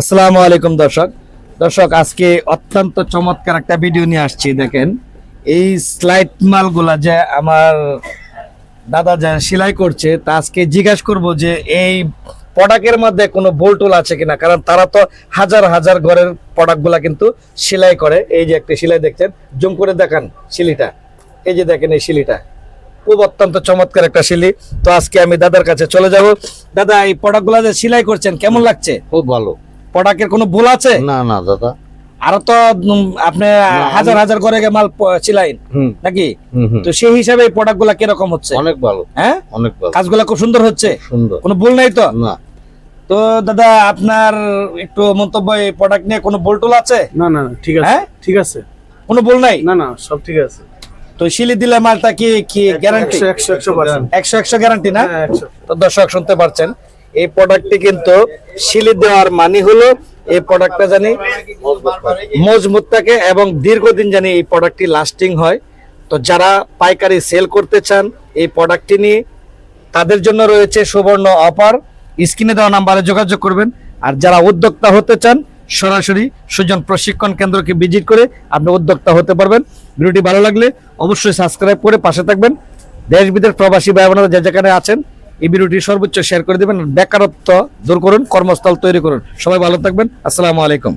আসসালামু আলাইকুম দর্শক। দর্শক, আজকে অত্যন্ত চমৎকার একটা ভিডিও নিয়ে আসছি, দেখেন। এই স্লাইড মালগুলা যে আমার দাদা যা সেলাই করছে, তা আজকে জিজ্ঞাসা করব যে এই প্রোডাক্টের মধ্যে কোনো বোল্টুল আছে কিনা? কারণ তারা তো হাজার হাজার ঘরের প্রোডাক্টগুলা কিন্তু সেলাই করে। এই যে একটা সেলাই দেখছেন, জুম করে দেখান শিলিটা এই যে দেখেন এই শিলিটা খুব অত্যন্ত চমৎকার একটা শিলি তো আজকে আমি দাদার কাছে চলে যাব। দাদা, এই প্রোডাক্টগুলা যে সেলাই করছেন, কেমন লাগছে? খুব ভালো। প্রোডাক্টের কোনো ভুল আছে? না না দাদা। আরও তো আপনি হাজার হাজার করে মাল চিলাইন নাকি। তো সেই হিসাবে প্রোডাক্টগুলা কীরকম হচ্ছে? অনেক ভালো। হ্যাঁ? অনেক ভালো। কাজগুলা খুব সুন্দর হচ্ছে? সুন্দর। কোনো ভুল নাই তো? না। তো দাদা আপনার একটু মন্তব্য এই প্রোডাক্ট নিয়ে কোনো ভুল টুল আছে? না না ঠিক আছে। হ্যাঁ? ঠিক আছে। কোনো ভুল নাই? না না সব ঠিক আছে। তো শিলি দিলে মালটা কি কি গ্যারান্টি একশো একশো গ্যারান্টি না? হ্যাঁ একশো। তো দর্শক শুনতে পারছেন। এই প্রোডাক্টটি কিন্তু শিলি দেওয়ার মানে হলো এই প্রোডাক্টটা জানি মজবুত থাকে এবং দীর্ঘদিন জানি এই প্রোডাক্টটি লাস্টিং হয়। তো যারা পাইকারি সেল করতে চান এই প্রোডাক্টটি নিয়ে, তাদের জন্য রয়েছে সুবর্ণ অফার স্ক্রিনে দেওয়া নাম্বারে যোগাযোগ করবেন। আর যারা উদ্যোক্তা হতে চান, সরাসরি সুজন প্রশিক্ষণ কেন্দ্রকে ভিজিট করে আপনি উদ্যোক্তা হতে পারবেন। ভিডিওটি ভালো লাগলে অবশ্যই সাবস্ক্রাইব করে পাশে থাকবেন। দেশ বিদেশ প্রবাসী ভাই বোনেরা যে যেখানে আছেন এই ভিডিওটি সর্বোচ্চ শেয়ার করে দেবেন। বেকারত্ব দূর করুন, কর্মস্থল তৈরি করুন। সবাই ভালো থাকবেন। আসসালামু আলাইকুম।